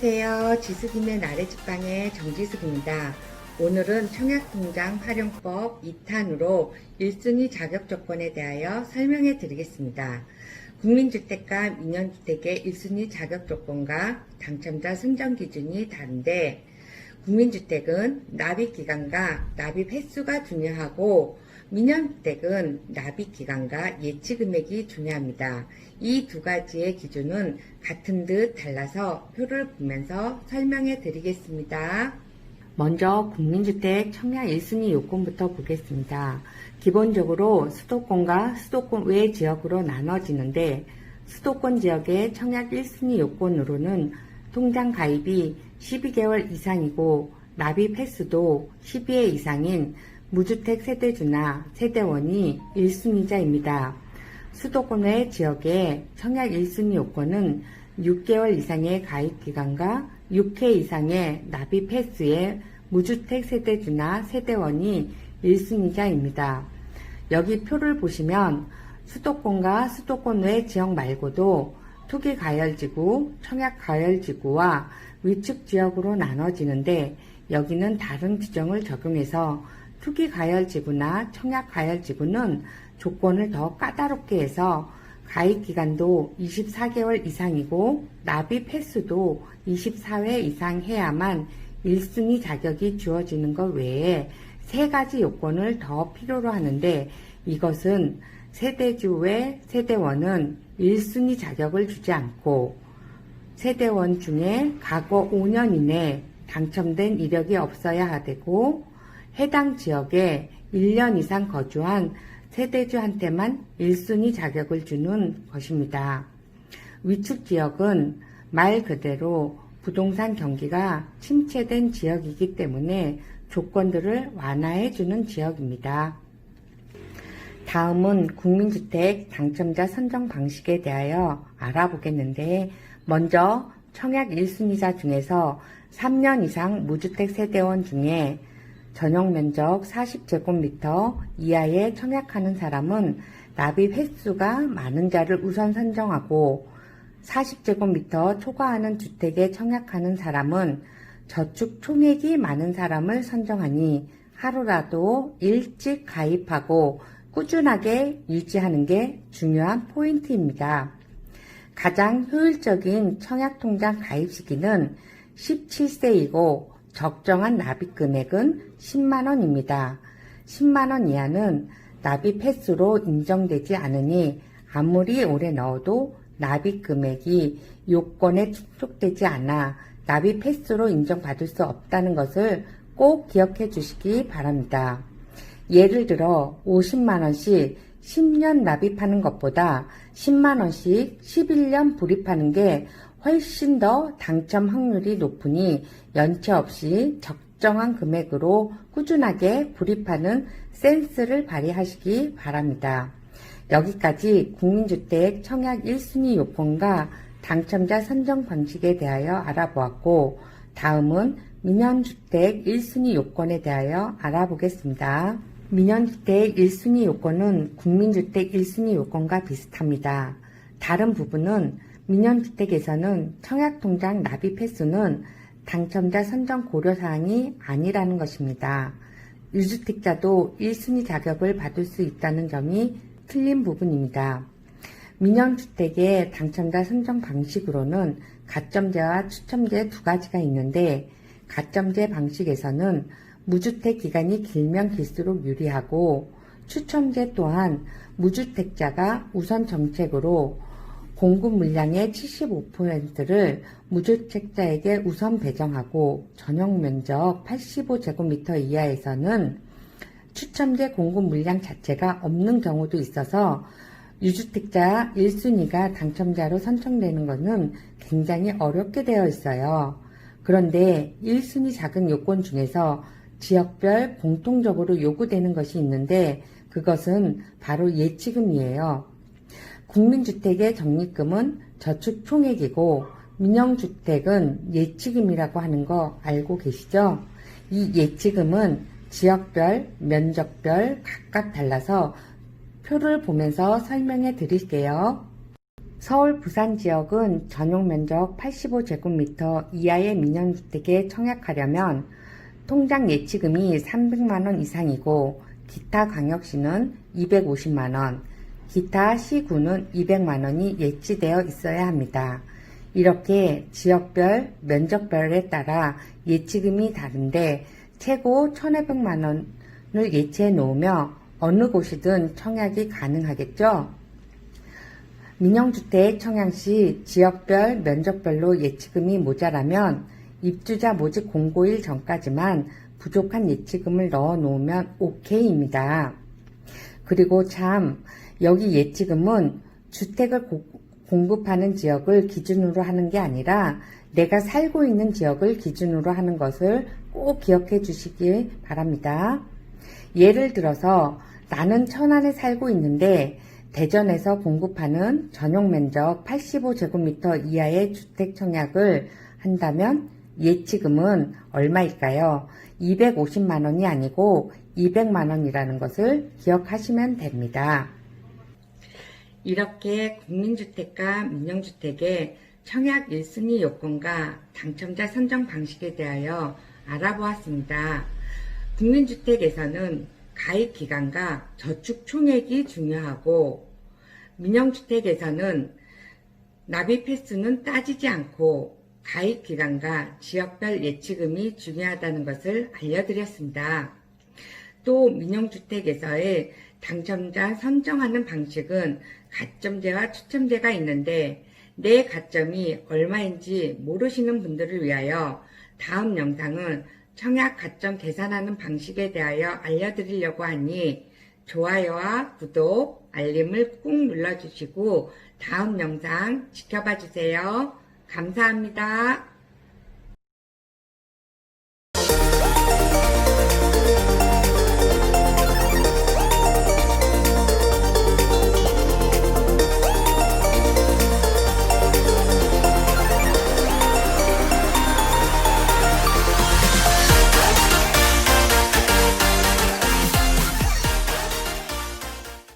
안녕하세요. 지숙이네 나래집방의 정지숙입니다. 오늘은 청약통장 활용법 2탄으로 1순위 자격 조건에 대하여 설명해 드리겠습니다. 국민주택과 민영주택의 1순위 자격 조건과 당첨자 선정 기준이 다른데 국민주택은 납입 기간과 납입 횟수가 중요하고 민영주택은 납입 기간과 예치 금액이 중요합니다. 이 두 가지의 기준은 같은 듯 달라서 표를 보면서 설명해 드리겠습니다. 먼저 국민주택 청약 1순위 요건부터 보겠습니다. 기본적으로 수도권과 수도권 외 지역으로 나눠지는데 수도권 지역의 청약 1순위 요건으로는 통장 가입이 12개월 이상이고 납입 횟수도 12회 이상인 무주택 세대주나 세대원이 1순위자입니다. 수도권 외 지역의 청약 1순위 요건은 6개월 이상의 가입 기간과 6회 이상의 납입 횟수의 무주택 세대주나 세대원이 1순위자입니다. 여기 표를 보시면 수도권과 수도권 외 지역 말고도 투기 가열지구, 청약 가열지구와 위축 지역으로 나눠지는데 여기는 다른 규정을 적용해서 투기 가열지구나 청약 가열지구는 조건을 더 까다롭게 해서 가입 기간도 24개월 이상이고 납입 횟수도 24회 이상 해야만 1순위 자격이 주어지는 것 외에 세 가지 요건을 더 필요로 하는데 이것은 세대주 외 세대원은 1순위 자격을 주지 않고 세대원 중에 과거 5년 이내 당첨된 이력이 없어야 되고 해당 지역에 1년 이상 거주한 세대주한테만 1순위 자격을 주는 것입니다. 위축 지역은 말 그대로 부동산 경기가 침체된 지역이기 때문에 조건들을 완화해 주는 지역입니다. 다음은 국민주택 당첨자 선정 방식에 대하여 알아보겠는데 먼저 청약 1순위자 중에서 3년 이상 무주택 세대원 중에 전용 면적 40제곱미터 이하에 청약하는 사람은 납입 횟수가 많은 자를 우선 선정하고 40제곱미터 초과하는 주택에 청약하는 사람은 저축 총액이 많은 사람을 선정하니 하루라도 일찍 가입하고 꾸준하게 유지하는 게 중요한 포인트입니다. 가장 효율적인 청약통장 가입 시기는 17세이고 적정한 납입 금액은 10만원입니다. 10만원 이하는 납입 횟수로 인정되지 않으니 아무리 오래 넣어도 납입 금액이 요건에 충족되지 않아 납입 횟수로 인정받을 수 없다는 것을 꼭 기억해 주시기 바랍니다. 예를 들어 50만원씩 10년 납입하는 것보다 10만원씩 11년 불입하는 게 훨씬 더 당첨 확률이 높으니 연체 없이 적정한 금액으로 꾸준하게 불입하는 센스를 발휘하시기 바랍니다. 여기까지 국민주택 청약 1순위 요건과 당첨자 선정 방식에 대하여 알아보았고 다음은 민연주택 1순위 요건에 대하여 알아보겠습니다. 민연주택 1순위 요건은 국민주택 1순위 요건과 비슷합니다. 다른 부분은 민연주택에서는 청약통장 납입 횟수는 당첨자 선정 고려사항이 아니라는 것입니다. 유주택자도 1순위 자격을 받을 수 있다는 점이 틀린 부분입니다. 민영주택의 당첨자 선정 방식으로는 가점제와 추첨제 두 가지가 있는데 가점제 방식에서는 무주택 기간이 길면 길수록 유리하고 추첨제 또한 무주택자가 우선 정책으로 공급 물량의 75%를 무주택자에게 우선 배정하고 전용 면적 85제곱미터 이하에서는 추첨제 공급 물량 자체가 없는 경우도 있어서 유주택자 1순위가 당첨자로 선정되는 것은 굉장히 어렵게 되어 있어요. 그런데 1순위 자격 요건 중에서 지역별 공통적으로 요구되는 것이 있는데 그것은 바로 예치금이에요. 국민주택의 적립금은 저축 총액이고 민영주택은 예치금이라고 하는 거 알고 계시죠? 이 예치금은 지역별, 면적별 각각 달라서 표를 보면서 설명해 드릴게요. 서울 부산 지역은 전용 면적 85제곱미터 이하의 민영주택에 청약하려면 통장 예치금이 300만원 이상이고 기타 광역시는 250만원, 기타 시구는 200만원이 예치되어 있어야 합니다. 이렇게 지역별, 면적별에 따라 예치금이 다른데 최고 1,500만원을 예치해 놓으며 어느 곳이든 청약이 가능하겠죠? 민영주택 청약 시 지역별, 면적별로 예치금이 모자라면 입주자 모집 공고일 전까지만 부족한 예치금을 넣어 놓으면 오케이입니다. 그리고 참, 여기 예치금은 주택을 고- 공급하는 지역을 기준으로 하는 게 아니라 내가 살고 있는 지역을 기준으로 하는 것을 꼭 기억해 주시기 바랍니다. 예를 들어서 나는 천안에 살고 있는데 대전에서 공급하는 전용 면적 85제곱미터 이하의 주택 청약을 한다면 예치금은 얼마일까요? 250만 원이 아니고 200만 원이라는 것을 기억하시면 됩니다. 이렇게 국민주택과 민영주택의 청약 1순위 요건과 당첨자 선정 방식에 대하여 알아보았습니다. 국민주택에서는 가입 기간과 저축 총액이 중요하고 민영주택에서는 납입 횟수는 따지지 않고 가입 기간과 지역별 예치금이 중요하다는 것을 알려드렸습니다. 또 민영주택에서의 당첨자 선정하는 방식은 가점제와 추첨제가 있는데 내 가점이 얼마인지 모르시는 분들을 위하여 다음 영상은 청약 가점 계산하는 방식에 대하여 알려드리려고 하니 좋아요와 구독, 알림을 꾹 눌러주시고 다음 영상 지켜봐 주세요. 감사합니다.